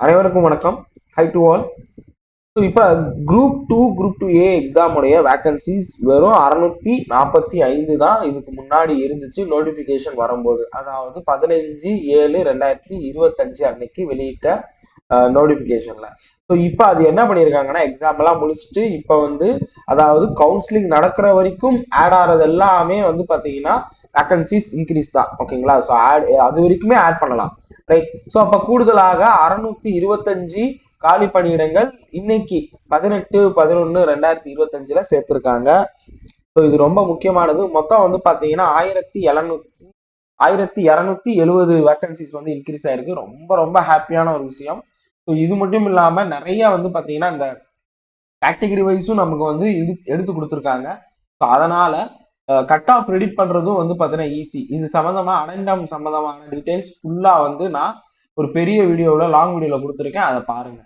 அனைவருக்கும் வணக்கம். Hi to all so இப்போ group two group two A எக்ஸாமுடைய vacancies வெறும் அறுநூத்தி நாற்பத்தி ஐந்து தான் இதுக்கு முன்னாடி இருந்துச்சு நோட்டிஃபிகேஷன் வரும்போது. அதாவது பதினஞ்சு ஏழு ரெண்டாயிரத்தி இருபத்தஞ்சு அன்னைக்கு வெளியிட்ட நோட்டிஃபிகேஷன்ல ஸோ இப்போ அது என்ன பண்ணியிருக்காங்கன்னா எக்ஸாம் எல்லாம் முடிச்சுட்டு இப்போ வந்து அதாவது கவுன்சிலிங் நடக்கிற வரைக்கும் ஆட் ஆறது எல்லாமே வந்து பார்த்தீங்கன்னா வேக்கன்சிஸ் இன்க்ரீஸ் தான். ஓகேங்களா ஸோ ஆட் அது வரைக்குமே ஆட் பண்ணலாம். ரைட் ஸோ அப்போ கூடுதலாக அறுநூத்தி இருபத்தஞ்சு காலி பணியிடங்கள் இன்னைக்கு பதினெட்டு பதினொன்று ரெண்டாயிரத்தி இருபத்தஞ்சுல சேர்த்துருக்காங்க. ஸோ இது ரொம்ப முக்கியமானது. மொத்தம் வந்து பார்த்தீங்கன்னா ஆயிரத்தி எழுநூத்தி ஆயிரத்தி இரநூத்தி எழுபது வேக்கன்சிஸ் வந்து இன்க்ரீஸ் ஆயிருக்கு. ரொம்ப ரொம்ப ஹாப்பியான ஒரு விஷயம். ஸோ இது மட்டும் இல்லாமல் நிறைய வந்து பார்த்தீங்கன்னா இந்த கேட்டகரி வைஸும் நமக்கு வந்து எடுத்து கொடுத்துருக்காங்க. ஸோ அதனால கட் ஆஃப் ரெடிட் பண்றதும் வந்து பாத்தீங்கன்னா ஈஸி இது சம்பந்தமா அடண்டம் சம்மந்தமான டீடைல்ஸ் ஃபுல்லா வந்து நான் ஒரு பெரிய வீடியோவில் லாங் வீடியோவில் கொடுத்துருக்கேன். அதை பாருங்க.